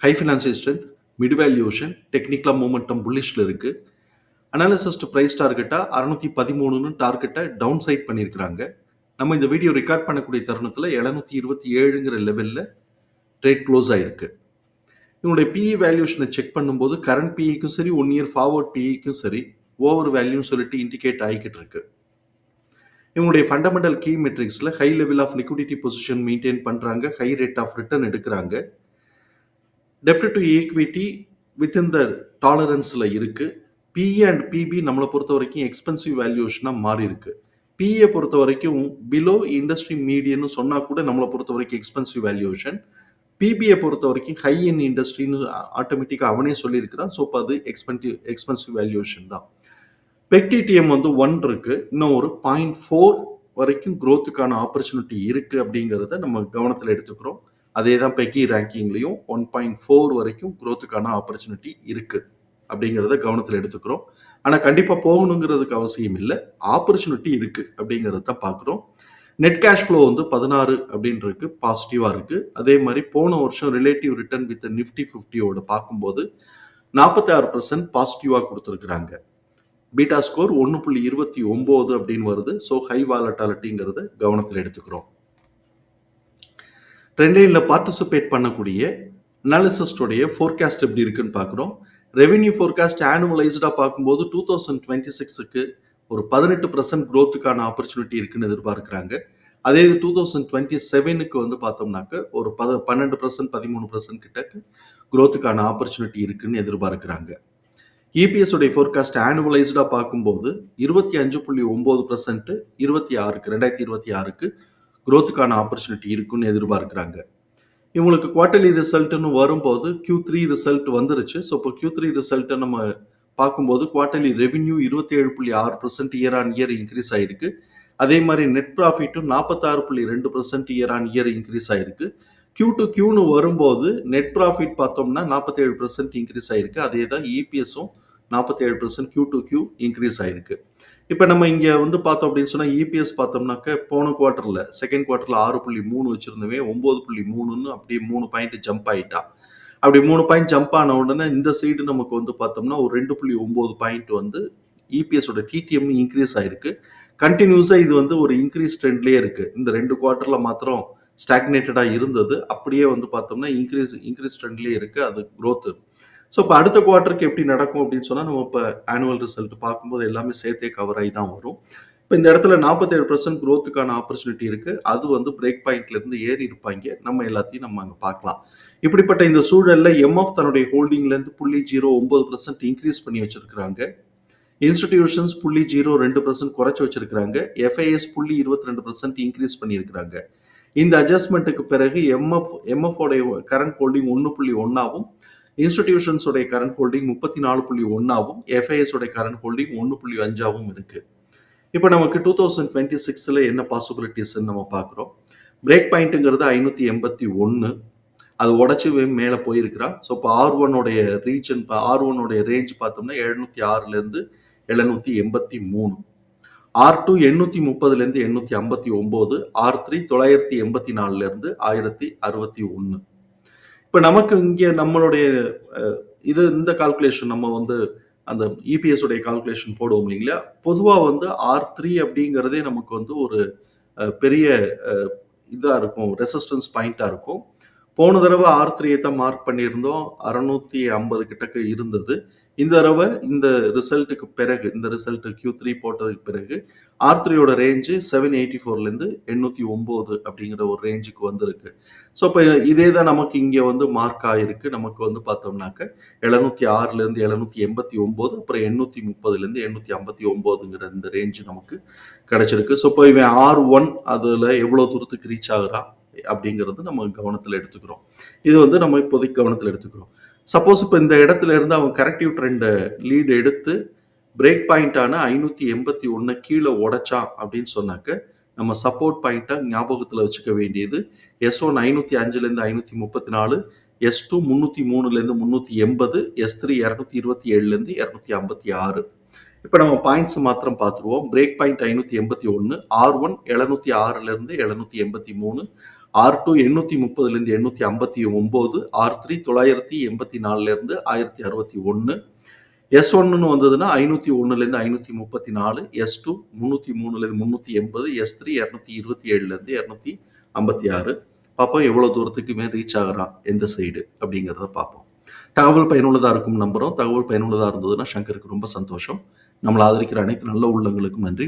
High financial strength mid valuation டெக்னிக்கலாக momentum புல்லிஷில் இருக்குது அனாலிசிஸ்ட் ப்ரைஸ் டார்கெட்டாக அறுநூத்தி பதிமூணுன்னு டார்கெட்டை டவுன் சைட் பண்ணியிருக்கிறாங்க நம்ம இந்த வீடியோ ரெக்கார்ட் பண்ணக்கூடிய தருணத்தில் எழுநூத்தி இருபத்தி ஏழுங்கிற லெவலில் ட்ரேட் க்ளோஸ் ஆகிருக்கு இவங்களுடைய பிஇ வேல்யூஷனை செக் பண்ணும்போது கரண்ட் பிஇக்கும் சரி ஒன் இயர் ஃபார்வர்ட் பிஇக்கும் சரி ஓவர் வேல்யூன்னு சொல்லிட்டு இண்டிகேட் ஆகிக்கிட்டு இருக்கு. இவங்களுடைய fundamental key மெட்ரிக்ஸில் high level of liquidity position maintain பண்ணுறாங்க ஹை ரேட் ஆஃப் ரிட்டர்ன் எடுக்கிறாங்க. டெப்ட் டு ஈக்விட்டி வித்தின் த டாலரன்ஸில் இருக்குது பி அண்ட் பிபி நம்மளை பொறுத்த வரைக்கும் எக்ஸ்பென்சிவ் வேல்யூஷனாக மாறி இருக்கு. பிஏ பொறுத்த வரைக்கும் பிலோ இண்டஸ்ட்ரி மீடியன்னு சொன்னால் கூட நம்மளை பொறுத்த வரைக்கும் எக்ஸ்பென்சிவ் வேல்யூஷன் பிபியை பொறுத்த வரைக்கும் ஹை இன் இண்டஸ்ட்ரின்னு ஆட்டோமேட்டிக்காக அவனே சொல்லியிருக்கிறான். ஸோ இப்போ அது எக்ஸ்பென்சிவ் எக்ஸ்பென்சிவ் வேல்யூஷன் தான். பெக்டிடிஎம் வந்து ஒன் இருக்கு. இன்னும் ஒரு பாயிண்ட் ஃபோர் வரைக்கும் க்ரோத்துக்கான ஆப்பர்ச்சுனிட்டி இருக்குது அப்படிங்கிறத நம்ம கவனத்தில் எடுத்துக்கிறோம். அதே தான் பெக்கி ரேங்கிங்லையும் ஒன் பாயிண்ட் ஃபோர் வரைக்கும் குரோத்துக்கான ஆப்பர்ச்சுனிட்டி இருக்குது அப்படிங்கிறத கவனத்தில் எடுத்துக்கிறோம். ஆனால் கண்டிப்பாக போகணுங்கிறதுக்கு அவசியம் இல்லை. ஆப்பர்ச்சுனிட்டி இருக்குது அப்படிங்கிறத பார்க்குறோம் நெட் கேஷ் ஃப்ளோ வந்து பதினாறு அப்படின்றது பாசிட்டிவாக இருக்குது அதே மாதிரி போன வருஷம் ரிலேட்டிவ் ரிட்டர்ன் வித் நிஃப்டி ஃபிஃப்டியோட பார்க்கும்போது நாற்பத்தி ஆறு பர்சன்ட் பாசிட்டிவாக கொடுத்துருக்குறாங்க. பீட்டா ஸ்கோர் ஒன்று புள்ளி இருபத்தி ஒம்பது அப்படின்னு வருது. ஸோ ஹை வாலட்டாலிட்டிங்கிறத கவனத்தில் எடுத்துக்கிறோம். ட்ரெண்ட்லைனில் பார்ட்டிசிபேட் பண்ணக்கூடிய அனாலிசிஸ்டோடைய ஃபோர்காஸ்ட் எப்படி இருக்குன்னு பார்க்குறோம். ரெவென்யூ ஃபோர்காஸ்ட் ஆனுவலைஸ்டாக பார்க்கும்போது டூ தௌசண்ட் டுவெண்ட்டி சிக்ஸுக்கு ஒரு பதினெட்டு பர்சன்ட் க்ரோத்துக்கான ஆப்பர்ச்சுனிட்டி இருக்குன்னு எதிர்பார்க்குறாங்க. அதே இது டூ தௌசண்ட் டுவெண்ட்டி செவனுக்கு வந்து பார்த்தோம்னாக்க ஒரு பத பன்னெண்டு பர்சன்ட் பதிமூணு பர்சன்ட் கிட்டக்கு க்ரோத்துக்கான ஆப்பர்ச்சுனிட்டி இருக்குன்னு எதிர்பார்க்குறாங்க. இபிஎஸ் உடைய ஃபோர்காஸ்ட் ஆனுவலைஸ்டாக பார்க்கும்போது இருபத்தி அஞ்சு புள்ளி ஒம்பது பர்சன்ட் இருபத்தி ஆறுக்கு ரெண்டாயிரத்தி இருபத்தி ஆறுக்கு க்ரோத்துக்கான ஆப்பர்ச்சுனிட்டி இருக்குன்னு எதிர்பார்க்குறாங்க. இவங்களுக்கு குவார்ட்டர்லி ரிசல்ட்னு வரும்போது கியூ த்ரீ ரிசல்ட் வந்துருச்சு. ஸோ இப்போ கியூ த்ரீ ரிசல்ட்டை நம்ம பார்க்கும்போது குவார்ட்டர்லி ரெவென்யூ இருபத்தி ஏழு புள்ளி ஆறு percent year on year increase ஆயிருக்கு. அதே மாதிரி நெட் ப்ராஃபிட்டும் நாற்பத்தாறு புள்ளி ரெண்டு percent year on year increase ஆயிருக்கு. கியூ டு Qன்னு வரும்போது நெட் ப்ராஃபிட் பார்த்தோம்னா நாற்பத்தேழு பர்சன்ட் இன்க்ரீஸ் ஆயிருக்கு. அதே தான் இபிஎஸும் நாற்பத்தேழு percent Q to Q increase ஆயிருக்கு. இப்போ நம்ம இங்கே வந்து பார்த்தோம் அப்படின்னு சொன்னால் இபிஎஸ் பார்த்தோம்னாக்க போன குவார்ட்டரில் செகண்ட் குவார்ட்டரில் ஆறு புள்ளி மூணு வச்சுருந்தவே ஒம்பது புள்ளி மூணுன்னு அப்படியே மூணு பாயிண்ட் ஜம்ப் ஆகிட்டான் அப்படி மூணு பாயிண்ட் ஜம்ப் ஆன உடனே இந்த சைடு நமக்கு வந்து பார்த்தோம்னா ஒரு ரெண்டு புள்ளி ஒம்பது பாயிண்ட் வந்து இபிஎஸோட டிடிஎம் இன்க்ரீஸ் ஆகிருக்கு கண்டினியூஸாக இது வந்து ஒரு இன்க்ரீஸ் ட்ரெண்ட்லேயே இருக்குது இந்த ரெண்டு குவார்ட்டரில் மாத்திரம் ஸ்டாக்னேட்டடாக இருந்தது. அப்படியே வந்து பார்த்தோம்னா இன்க்ரீஸ் இன்க்ரீஸ் ட்ரெண்ட்லேயே இருக்குது அது க்ரோத்து ஸோ இப்போ அடுத்த குவார்ட்டருக்கு எப்படி நடக்கும் அப்படின்னு சொன்னால் நம்ம இப்போ ஆனுவல் ரிசல்ட் பார்க்கும்போது எல்லாமே சேர்த்தே கவர் ஆகி தான் வரும். இப்போ இந்த இடத்துல நாற்பத்தேழு பர்சன்ட் க்ரோத்துக்கான ஆப்பர்ச்சுனிட்டி இருக்குது அது வந்து பிரேக் பாயிண்ட்லேருந்து ஏறி இருப்பாங்க. நம்ம எல்லாத்தையும் நம்ம அங்கே பார்க்கலாம். இப்படிப்பட்ட இந்த சூழலில் எம்எஃப் தன்னுடைய ஹோல்டிங்லேருந்து புள்ளி ஜீரோ ஒம்பது பர்சன்ட் இன்க்ரீஸ் பண்ணி வச்சிருக்கிறாங்க. இன்ஸ்டிடியூஷன்ஸ் புள்ளி ஜீரோ ரெண்டு பர்சன்ட் குறைச்சி வச்சிருக்கிறாங்க. எஃப்ஐஎஸ் புள்ளி இருபத்தி ரெண்டு பர்சன்ட் இன்க்ரீஸ் பண்ணியிருக்கிறாங்க இந்த அட்ஜஸ்ட்மெண்ட்டுக்கு பிறகு எம்எஃப் எம்எஃப் உடைய கரண்ட் ஹோல்டிங் ஒன்று புள்ளி ஒன்றாவும் இன்ஸ்டிடியூஷன்ஸுடைய கரண்ட் ஹோல்டிங் முப்பத்தி நாலு புள்ளி ஒன்றாவும் எஃப்ஐஎஸ்டைய கரண்ட் ஹோல்டிங் ஒன்று புள்ளி அஞ்சாவும் இருக்கு. இப்போ நமக்கு டூ தௌசண்ட் டுவெண்ட்டி சிக்ஸில் என்ன பாசிபிலிட்டிஸ்ன்னு நம்ம பார்க்குறோம். பிரேக் பாயிண்ட்டுங்கிறது ஐநூற்றி எண்பத்தி ஒன்று அது உடச்சி மேலே போயிருக்கிறா. ஸோ இப்போ ஆர் ஒன்னுடைய ரீஜன் ஆர் ஒன்னுடைய ரேஞ்ச் பார்த்தோம்னா எழுநூற்றி ஆறுலேருந்து எழுநூற்றி எண்பத்தி மூணு. ஆர் டூ எண்ணூற்றி முப்பதுலேருந்து எண்ணூற்றி ஐம்பத்தி ஒம்பது ஆர் த்ரீ தொள்ளாயிரத்தி எண்பத்தி நாலுலேருந்து ஆயிரத்தி அறுபத்தி ஒன்று. இப்போ நமக்கு இங்கே நம்மளுடைய இது இந்த கால்குலேஷன் நம்ம வந்து அந்த இபிஎஸ் உடைய கால்குலேஷன் போடுவோம் இல்லைங்களா? பொதுவாக வந்து ஆர் த்ரீ அப்படிங்கிறதே நமக்கு வந்து ஒரு பெரிய இதாக இருக்கும் ரெசிஸ்டன்ஸ் பாயிண்ட்டாக இருக்கும். போன தடவை ஆர் த்ரீயை தான் மார்க் பண்ணியிருந்தோம். அறநூற்றி ஐம்பது கிட்டக்கு இருந்தது. இந்த தடவை இந்த ரிசல்ட்டுக்கு பிறகு இந்த ரிசல்ட் கியூ த்ரீ போட்டதுக்கு பிறகு ஆர் த்ரீயோட ரேஞ்சு செவன் எயிட்டி ஃபோர்லேருந்து எண்ணூற்றி ஒம்பது அப்படிங்கிற ஒரு ரேஞ்சுக்கு வந்திருக்கு. ஸோ இப்போ இதே தான் நமக்கு இங்கே வந்து மார்க் ஆகிருக்கு நமக்கு வந்து பார்த்தோம்னாக்க எழுநூத்தி ஆறுலேருந்து எழுநூத்தி எண்பத்தி ஒம்பது அப்புறம் எண்ணூற்றி முப்பதுலேருந்து எண்ணூற்றி ஐம்பத்தி ஒம்போதுங்கிற இந்த ரேஞ்சு நமக்கு கிடச்சிருக்கு. ஸோ இப்போ இவன் ஆர் ஒன் அதில் எவ்வளோ தூரத்துக்கு ரீச் ஆகுறான் அப்படிங்கிறது நம்ம கவனத்தில் எடுத்துக்கிறோம். இது வந்து நம்ம இப்போதைக்கு கவனத்தில் எடுத்துக்கிறோம். சப்போஸ் இப்போ இந்த இடத்துல இருந்து அவன் கரெக்டிவ் ட்ரெண்டை லீடு எடுத்து பிரேக் பாயிண்டான ஐநூற்றி எண்பத்தி ஒன்று கீழே உடைச்சான் அப்படின்னு சொன்னாக்க நம்ம சப்போர்ட் பாயிண்ட்டை ஞாபகத்தில் வச்சுக்க வேண்டியது எஸ் ஒன் ஐநூற்றி அஞ்சுலேருந்து ஐநூற்றி முப்பத்தி நாலு எஸ் டூ முந்நூற்றி மூணுலேருந்து முந்நூற்றி எண்பது எஸ் த்ரீ இரநூத்தி இருபத்தி ஏழுலேருந்து இரநூத்தி ஐம்பத்தி ஆறு. இப்போ நம்ம பாயிண்ட்ஸ் மாத்திரம் பார்த்துருவோம். பிரேக் பாயிண்ட் ஐநூற்றி எண்பத்தி ஒன்று ஆர் ஒன் எழுநூற்றி ஆறுலேருந்து எழுநூற்றி எண்பத்தி மூணு ஆர் டூ எண்ணூற்றி முப்பதுலேருந்து எண்ணூற்றி ஐம்பத்தி ஒம்பது ஆர் த்ரீ தொள்ளாயிரத்தி எண்பத்தி நாலுலேருந்து ஆயிரத்தி அறுபத்தி ஒன்று எஸ் ஒன்றுன்னு வந்ததுன்னா ஐநூற்றி ஒன்றுலேருந்து ஐநூற்றி முப்பத்தி நாலு எஸ் டூ முந்நூற்றி மூணுலேருந்து முந்நூற்றி எண்பது எஸ் த்ரீ இரநூத்தி இருபத்தி ஏழுலேருந்து இரநூத்தி ஐம்பத்தி ஆறு. பார்ப்போம் எவ்வளோ தூரத்துக்குமே ரீச் ஆகிறான் எந்த சைடு அப்படிங்கிறத பார்ப்போம் தகவல் பயனுள்ளதாக இருக்கும் நம்புகிறோம் தகவல் பயனுள்ளதாக இருந்ததுன்னா சங்கருக்கு ரொம்ப சந்தோஷம். நம்மளை ஆதரிக்கிற அனைத்து நல்ல உள்ளங்களுக்கும் நன்றி.